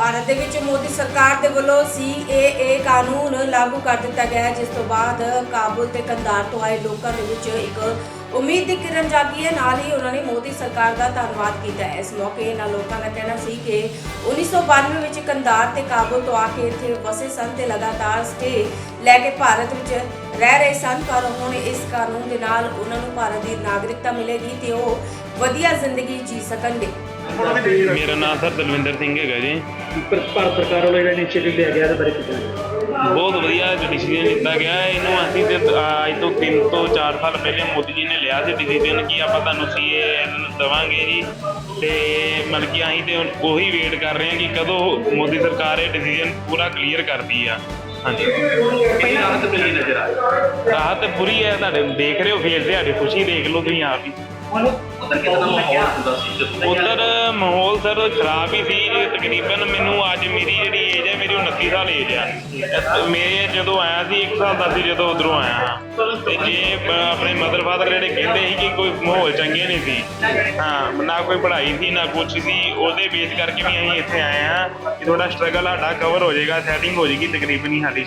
ਭਾਰਤ ਦੇ ਵਿੱਚ ਮੋਦੀ ਸਰਕਾਰ ਦੇ ਵੱਲੋਂ ਸੀਏਏ ਕਾਨੂੰਨ ਲਾਗੂ ਕਰ ਦਿੱਤਾ ਗਿਆ ਹੈ, ਜਿਸ ਤੋਂ ਬਾਅਦ ਕਾਬੁਲ ਤੇ ਕੰਧਾਰ ਤੋਂ ਆਏ ਲੋਕਾਂ ਦੇ ਵਿੱਚ ਇੱਕ ਉਮੀਦ ਦੀ ਕਿਰਨ ਜਾਗੀ ਹੈ। ਨਾਲ ਹੀ ਉਹਨਾਂ ਨੇ ਮੋਦੀ ਸਰਕਾਰ ਦਾ ਧੰਨਵਾਦ ਕੀਤਾ ਹੈ। ਇਸ ਮੌਕੇ ਇਹਨਾਂ ਲੋਕਾਂ ਦਾ ਕਹਿਣਾ ਸੀ ਕਿ 1992 ਵਿੱਚ ਕੰਧਾਰ ਤੇ ਕਾਬੁਲ ਤੋਂ ਆ ਕੇ ਇੱਥੇ ਵਸੇ ਸਨ ਤੇ ਲਗਾਤਾਰ ਸਟੇ ਲੈ ਕੇ ਭਾਰਤ ਵਿੱਚ ਰਹਿ ਰਹੇ ਸਨ, ਪਰ ਹੁਣ ਇਸ ਕਾਨੂੰਨ ਦੇ ਨਾਲ ਉਹਨਾਂ ਨੂੰ ਭਾਰਤ ਦੀ ਨਾਗਰਿਕਤਾ ਮਿਲੇਗੀ ਤੇ ਉਹ ਵਧੀਆ ਜ਼ਿੰਦਗੀ ਜੀ ਸਕਣਗੇ। ਮੇਰਾ ਨਾਮ ਸਰ ਦਲਵਿੰਦਰ ਸਿੰਘ ਹੈਗਾ ਜੀ। ਪਰ ਭਾਰਤ ਸਰਕਾਰ ਵੱਲੋਂ ਜਿਹੜਾ ਇਨੀਸ਼ੀਏਟਿਵ ਲਿਆ ਗਿਆ ਇਹਦੇ ਬਾਰੇ ਕੀ ਕਹਿਣਾ? ਬਹੁਤ ਵਧੀਆ ਡਿਸੀਜਨ ਲਿੱਤਾ ਗਿਆ। ਹੈ। ਇਹਨੂੰ ਅਸੀਂ ਤੇ ਅੱਜ ਤੋਂ 3 ਤੋਂ 4 ਸਾਲ ਪਹਿਲੇ ਮੋਦੀ ਜੀ ਨੇ ਲਿਆ ਸੀ ਡਿਸੀਜਨ ਕਿ ਆਪਾਂ ਤੁਹਾਨੂੰ ਸੀਏ ਦਵਾਂਗੇ ਜੀ। ਤੇ ਮਤਲਬ ਕਿ ਅਸੀਂ ਤੇ ਹੁਣ ਉਹੀ ਵੇਟ ਕਰ ਰਹੇ ਹਾਂ ਕਿ ਕਦੋਂ ਮੋਦੀ ਸਰਕਾਰ ਇਹ ਡਿਸੀਜਨ ਪੂਰਾ ਕਲੀਅਰ ਕਰਦੀ ਆ। ਹਾਂਜੀ। ਕਿੰਨੀ ਰਾਹਤ ਮਿਲੀ ਨਜ਼ਰ ਆ ਰਾਹਤ ਪੂਰੀ ਹੈ ਤੁਹਾਡੇ ਦੇਖ ਰਹੇ ਹੋ ਫੇਸ ਦਿਹਾੜੇ ਖੁਸ਼ੀ ਦੇਖ ਲਓ ਤੁਸੀਂ ਆਪ ਹੀ। ਉਧਰ ਕਿੰਨਾ ਮਾਹੌਲ ਹੁੰਦਾ ਸੀ ਜਦੋਂ ਉਧਰ ਮਾਹੌਲ ਸਰ ਖਰਾਬ ਹੀ ਸੀ। ਤਕਰੀਬਨ ਮੈਨੂੰ ਅੱਜ ਮੇਰੀ ਜਿਹੜੀ ਏਜ ਹੈ ਮੇਰੀ 29 ਸਾਲ ਏਜ ਆ। ਮੇਰੇ ਜਦੋਂ ਆਇਆ ਸੀ 1 ਸਾਲ ਦਾ ਸੀ ਜਦੋਂ ਉਧਰੋਂ ਆਇਆ ਤੇ ਜੇ ਆਪਣੇ ਮਦਰ ਫਾਦਰ ਜਿਹੜੇ ਕਹਿੰਦੇ ਸੀ ਕਿ ਕੋਈ ਮਾਹੌਲ ਚੰਗੇ ਨਹੀਂ ਸੀ ਹਾਂ ਨਾ ਕੋਈ ਪੜ੍ਹਾਈ ਸੀ ਨਾ ਕੁਛ ਸੀ ਉਹਦੇ ਬੇਸ ਕਰਕੇ ਵੀ ਅਸੀਂ ਇੱਥੇ ਆਏ ਹਾਂ ਕਿ ਥੋੜਾ ਸਟਰਗਲ ਸਾਡਾ ਕਵਰ ਹੋ ਜਾਏਗਾ ਸੈਟਿੰਗ ਹੋ ਜਾਏਗੀ ਤਕਰੀਬਨ ਹੀ ਸਾਡੀ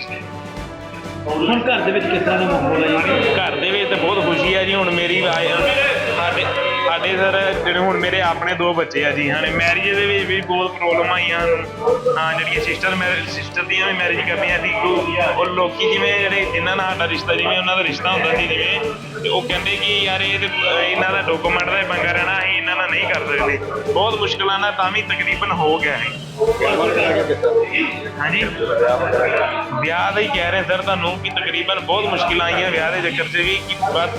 ਹੁਣ ਘਰ ਦੇ ਵਿੱਚ ਕਿਸ ਤਰ੍ਹਾਂ ਦਾ ਮਾਹੌਲ ਹੈ ਜੀ? ਘਰ ਦੇ ਵਿੱਚ ਤਾਂ ਬਹੁਤ ਖੁਸ਼ੀ ਹੈ ਜੀ ਹੁਣ ਮੇਰੀ ਸਾਡੇ ਸਰ ਜਿਹੜੇ ਹੁਣ ਮੇਰੇ ਆਪਣੇ ਦੋ ਬੱਚੇ ਆ ਜੀ ਹਾਂ ਮੈਰਿਜ ਦੇ ਵਿੱਚ ਵੀ ਬਹੁਤ ਪ੍ਰੋਬਲਮ ਆਈਆਂ ਹਾਂ, ਜਿਹੜੀਆਂ ਸਿਸਟਰ ਮੈਰਿਜ ਸਿਸਟਰ ਦੀਆਂ ਵੀ ਮੈਰਿਜ ਕਰਨੀਆਂ ਸੀ, ਉਹ ਉਹ ਲੋਕੀ ਜਿਵੇਂ ਜਿਹੜੇ ਇਹਨਾਂ ਨਾਲ ਸਾਡਾ ਰਿਸ਼ਤਾ, ਜਿਵੇਂ ਉਹਨਾਂ ਦਾ ਰਿਸ਼ਤਾ ਹੁੰਦਾ ਸੀ, ਜਿਵੇਂ ਤੇ ਉਹ ਕਹਿੰਦੇ ਕਿ ਯਾਰ ਇਹ ਤੇ ਇਹਨਾਂ ਦਾ ਡਾਕੂਮੈਂਟ ਦਾ ਹੀ ਪੰਗਾ ਰਹਿਣਾ ਅਸੀਂ ਇਹਨਾਂ ਨਾਲ ਨਹੀਂ ਕਰ ਸਕਦੇ ਬਹੁਤ ਮੁਸ਼ਕਲਾਂ ਨਾਲ ਤਾਂ ਵੀ ਤਕਰੀਬਨ ਹੋ ਗਿਆ ਹੈ ਹਾਂਜੀ? ਵਿਆਹ ਦਾ ਕਹਿ ਰਹੇ ਸਰ ਤੁਹਾਨੂੰ ਕਿ ਤਕਰੀਬਨ ਬਹੁਤ ਮੁਸ਼ਕਿਲਾਂ ਆਈਆਂ ਵਿਆਹ ਦੇ ਚੱਕਰ 'ਚ ਵੀ ਕਿ ਬਸ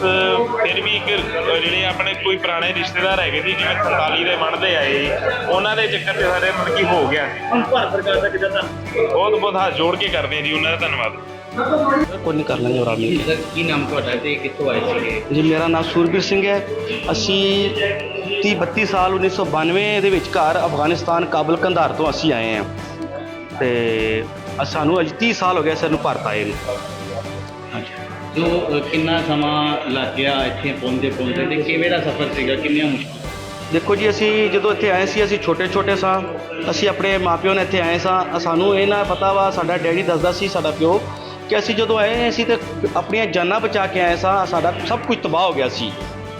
ਫਿਰ ਵੀ ਇੱਕ ਜਿਹੜੇ ਆਪਣੇ ਕੋਈ ਪੁਰਾਣੇ ਰਿਸ਼ਤੇਦਾਰ ਹੈਗੇ ਸੀ ਜਿਵੇਂ 47 ਦੇ ਬਣਦੇ ਆਏ ਉਹਨਾਂ ਦੇ ਚੱਕਰ 'ਚ ਸਾਡੇ ਮਤਲਬ ਕਿ ਹੋ ਗਿਆ। ਹੁਣ ਭਾਰਤ ਸਰਕਾਰ ਦਾ ਕਿੱਦਾਂ ਬਹੁਤ ਬਹੁਤ ਹੱਥ ਜੋੜ ਕੇ ਕਰਦੇ ਜੀ ਉਹਨਾਂ ਦਾ ਧੰਨਵਾਦ। ਕੋਈ ਨਹੀਂ ਕਰ ਲਾਂਗੇ ਹੋਰ ਆਦਮੀ। ਸਰ ਕੀ ਨਾਮ ਤੁਹਾਡਾ ਤੇ ਕਿੱਥੋਂ ਆਏ ਸੀਗੇ? ਜੀ ਮੇਰਾ ਨਾਮ ਸੂਰਬੀਰ ਸਿੰਘ ਹੈ। ਅਸੀਂ 30 32 ਸਾਲ 1992 ਦੇ ਵਿਚਕਾਰ ਅਫਗਾਨਿਸਤਾਨ ਕਾਬਲ ਕੰਧਾਰ ਤੋਂ ਅਸੀਂ ਆਏ ਹਾਂ। ਤੇ ਸਾਨੂੰ ਅੱਜ 30 ਸਾਲ ਹੋ ਗਏ ਸਾਨੂੰ ਭਾਰਤ ਆਏ ਨੂੰ। ਜੋ ਕਿੰਨਾ ਸਮਾਂ ਲੱਗ ਗਿਆ ਇੱਥੇ ਪਹੁੰਚਦੇ ਪਹੁੰਚਦੇ ਤੇ ਕਿਵੇਂ ਦਾ ਸਫ਼ਰ ਸੀਗਾ? ਕਿੰਨੀਆਂ ਮੁਸ਼ਕਲਾਂ? ਦੇਖੋ ਜੀ, ਅਸੀਂ ਜਦੋਂ ਇੱਥੇ ਆਏ ਸੀ, ਅਸੀਂ ਛੋਟੇ ਛੋਟੇ ਸਾਂ। ਅਸੀਂ ਆਪਣੇ ਮਾਪਿਓ ਨੇ ਇੱਥੇ ਆਏ ਸਾਂ। ਸਾਨੂੰ ਇਹ ਨਾ ਪਤਾ ਵਾ, ਸਾਡਾ ਡੈਡੀ ਦੱਸਦਾ ਸੀ, ਸਾਡਾ ਪਿਓ, ਕਿ ਅਸੀਂ ਜਦੋਂ ਆਏ ਅਸੀਂ ਤੇ ਆਪਣੀਆਂ ਜਾਨਾਂ ਬਚਾ ਕੇ ਆਏ ਸਾਂ। ਸਾਡਾ ਸਭ ਕੁਝ ਤਬਾਹ ਹੋ ਗਿਆ ਸੀ।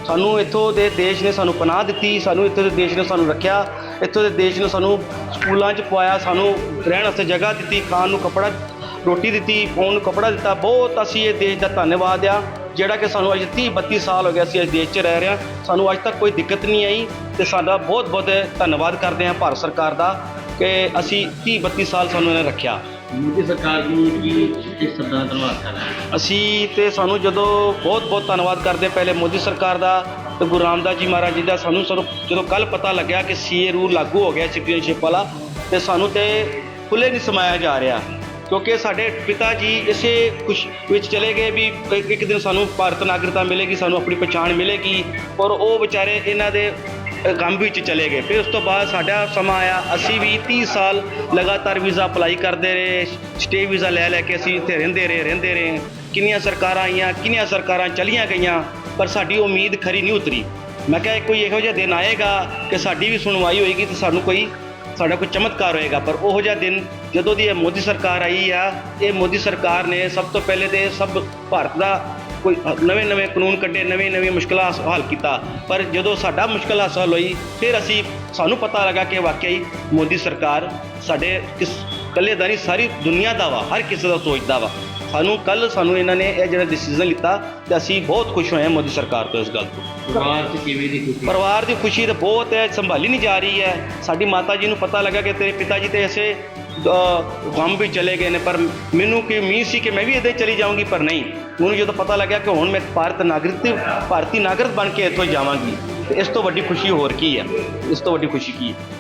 ਸਾਨੂੰ ਇੱਥੋਂ ਦੇ ਦੇਸ਼ ਨੇ ਸਾਨੂੰ ਪਨਾਹ ਦਿੱਤੀ। ਸਾਨੂੰ ਇੱਥੋਂ ਦੇ ਦੇਸ਼ ਨੇ ਸਾਨੂੰ ਰੱਖਿਆ। ਇੱਥੋਂ ਦੇ ਦੇਸ਼ ਨੇ ਸਾਨੂੰ ਸਕੂਲਾਂ 'ਚ ਪਵਾਇਆ। ਸਾਨੂੰ ਰਹਿਣ ਵਾਸਤੇ ਜਗ੍ਹਾ ਦਿੱਤੀ, ਖਾਣ ਨੂੰ ਕੱਪੜਾ, ਰੋਟੀ ਦਿੱਤੀ ਪਾਉਣ ਨੂੰ ਕੱਪੜਾ ਦਿੱਤਾ। ਬਹੁਤ ਅਸੀਂ ਇਹ ਦੇਸ਼ ਦਾ ਧੰਨਵਾਦ ਆ। ਜਿਹੜਾ ਕਿ ਸਾਨੂੰ ਅੱਜ 30 32 ਸਾਲ ਹੋ ਗਿਆ ਅਸੀਂ ਇਸ ਦੇਸ਼ 'ਚ ਰਹਿ ਰਹੇ ਹਾਂ। ਸਾਨੂੰ ਅੱਜ ਤੱਕ ਕੋਈ ਦਿੱਕਤ ਨਹੀਂ ਆਈ ਤੇ ਸਾਡਾ ਬਹੁਤ ਬਹੁਤ ਧੰਨਵਾਦ ਕਰਦੇ ਹਾਂ ਭਾਰਤ ਸਰਕਾਰ ਦਾ ਕਿ ਅਸੀਂ 30 32 ਸਾਲ ਸਾਨੂੰ ਇਹਨੇ ਰੱਖਿਆ। ਮੋਦੀ ਸਰਕਾਰ ਨੂੰ ਕੀ ਇਸ ਸ਼ਬਦਾਂ ਦਾ ਧੰਨਵਾਦ ਕਰਨਾ ਅਸੀਂ ਤੇ ਸਾਨੂੰ ਜਦੋਂ ਬਹੁਤ ਬਹੁਤ ਧੰਨਵਾਦ ਕਰਦੇ ਪਹਿਲੇ ਮੋਦੀ ਸਰਕਾਰ ਦਾ ਤੇ ਗੁਰੂ ਰਾਮਦਾਸ ਜੀ ਮਹਾਰਾਜ ਜੀ ਦਾ ਸਾਨੂੰ ਜਦੋਂ ਕੱਲ ਪਤਾ ਲੱਗਿਆ ਕਿ ਸੀਏ ਰੂਲ ਲਾਗੂ ਹੋ ਗਿਆ ਸਿਟੀਜ਼ਨਸ਼ਿਪ ਵਾਲਾ ਤੇ ਸਾਨੂੰ ਤੇ ਖੁੱਲੇ ਨਹੀਂ ਸਮਾਇਆ ਜਾ ਰਿਹਾ। ਕਿਉਂਕਿ ਸਾਡੇ ਪਿਤਾ ਜੀ ਇਸੇ ਕੁਛ ਵਿੱਚ ਚਲੇ ਗਏ ਵੀ ਇੱਕ- ਇੱਕ ਦਿਨ ਸਾਨੂੰ ਭਾਰਤ ਨਾਗਰਿਕਤਾ ਮਿਲੇਗੀ ਸਾਨੂੰ ਆਪਣੀ ਪਛਾਣ ਮਿਲੇਗੀ ਪਰ ਉਹ ਵਿਚਾਰੇ ਇਹਨਾਂ ਦੇ ਅ, ਗਮ ਵਿੱਚ ਚਲੇ ਗਏ। ਫਿਰ ਉਸ ਤੋਂ ਬਾਅਦ ਸਾਡਾ ਸਮਾਂ ਆਇਆ ਅਸੀਂ ਵੀ 30 ਸਾਲ ਲਗਾਤਾਰ ਵੀਜ਼ਾ ਅਪਲਾਈ ਕਰਦੇ ਰਹੇ ਸਟੇ ਵੀਜ਼ਾ ਲੈ ਲੈ ਕੇ ਅਸੀਂ ਇੱਥੇ ਰਹਿੰਦੇ ਰਹੇ ਰਹਿੰਦੇ ਰਹੇ। ਕਿੰਨੀਆਂ ਸਰਕਾਰਾਂ ਆਈਆਂ ਕਿੰਨੀਆਂ ਸਰਕਾਰਾਂ ਚਲੀਆਂ ਗਈਆਂ ਪਰ ਸਾਡੀ ਉਮੀਦ ਖਰੀ ਨਹੀਂ ਉਤਰੀ। ਮੈਂ ਕਿਹਾ ਕੋਈ ਇਹੋ ਜਿਹਾ ਦਿਨ ਆਏਗਾ ਕਿ ਸਾਡੀ ਵੀ ਸੁਣਵਾਈ ਹੋਏਗੀ ਤੇ ਸਾਨੂੰ ਕੋਈ ਸਾਡਾ ਕੋਈ ਚਮਤਕਾਰ ਹੋਏਗਾ, ਪਰ ਉਹੋ ਜਿਹਾ ਦਿਨ ਜਦੋਂ ਦੀ ਇਹ ਮੋਦੀ ਸਰਕਾਰ ਆਈ ਆ, ਇਹ ਮੋਦੀ ਸਰਕਾਰ ਨੇ ਸਭ ਤੋਂ ਪਹਿਲੇ ਤੇ ਸਭ ਭਾਰਤ ਦਾ ਕੋਈ ਨਵੇਂ ਨਵੇਂ ਕਾਨੂੰਨ ਕੱਢੇ, ਨਵੇਂ ਨਵੀਆਂ ਮੁਸ਼ਕਲਾਂ ਹੱਲ ਕੀਤਾ। ਪਰ ਜਦੋਂ ਸਾਡਾ ਮੁਸ਼ਕਲ ਹੱਲ ਹੋਈ, ਫਿਰ ਅਸੀਂ, ਸਾਨੂੰ ਪਤਾ ਲੱਗਾ ਕਿ ਵਾਕਈ ਮੋਦੀ ਸਰਕਾਰ ਸਾਡੇ ਕਿਸ ਇਕੱਲੇ ਦਾ ਨਹੀਂ ਸਾਰੀ ਦੁਨੀਆ ਦਾ ਵਾ ਹਰ ਕਿਸੇ ਦਾ ਸੋਚਦਾ ਵਾ। ਸਾਨੂੰ ਕੱਲ ਸਾਨੂੰ ਇਹਨਾਂ ਨੇ ਇਹ ਜਿਹੜਾ ਡਿਸੀਜਨ ਲਿੱਤਾ ਤੇ ਅਸੀਂ ਬਹੁਤ ਖੁਸ਼ ਹੋਏ ਹਾਂ ਮੋਦੀ ਸਰਕਾਰ ਤੋਂ ਇਸ ਗੱਲ ਤੋਂ। ਪਰਿਵਾਰ 'ਚ ਕਿਵੇਂ ਦੀ ਖੁਸ਼ੀ? ਪਰਿਵਾਰ ਦੀ ਖੁਸ਼ੀ ਤਾਂ ਬਹੁਤ ਹੈ ਸੰਭਾਲੀ ਨਹੀਂ ਜਾ ਰਹੀ ਹੈ। ਸਾਡੀ ਮਾਤਾ ਜੀ ਨੂੰ ਪਤਾ ਲੱਗਾ ਕਿ ਤੇਰੇ ਪਿਤਾ ਜੀ ਤੇ ਐਸੇ ਗਮ ਵੀ ਚਲੇ ਗਏ ਨੇ ਪਰ ਮੈਨੂੰ ਕਿ ਉਮੀਦ ਸੀ ਕਿ ਮੈਂ ਵੀ ਇੱਦਾਂ ਹੀ ਚਲੀ ਜਾਊਂਗੀ ਪਰ ਨਹੀਂ। ਮੈਨੂੰ ਜਦੋਂ ਪਤਾ ਲੱਗਿਆ ਕਿ ਹੁਣ ਮੈਂ ਭਾਰਤ ਨਾਗਰਿਕ ਭਾਰਤੀ ਨਾਗਰਿਕ ਬਣ ਕੇ ਇੱਥੋਂ ਜਾਵਾਂਗੀ ਤੇ ਇਸ ਤੋਂ ਵੱਡੀ ਖੁਸ਼ੀ ਹੋਰ ਕੀ ਹੈ? ਇਸ ਤੋਂ ਵੱਡੀ ਖੁਸ਼ੀ ਕੀ ਹੈ?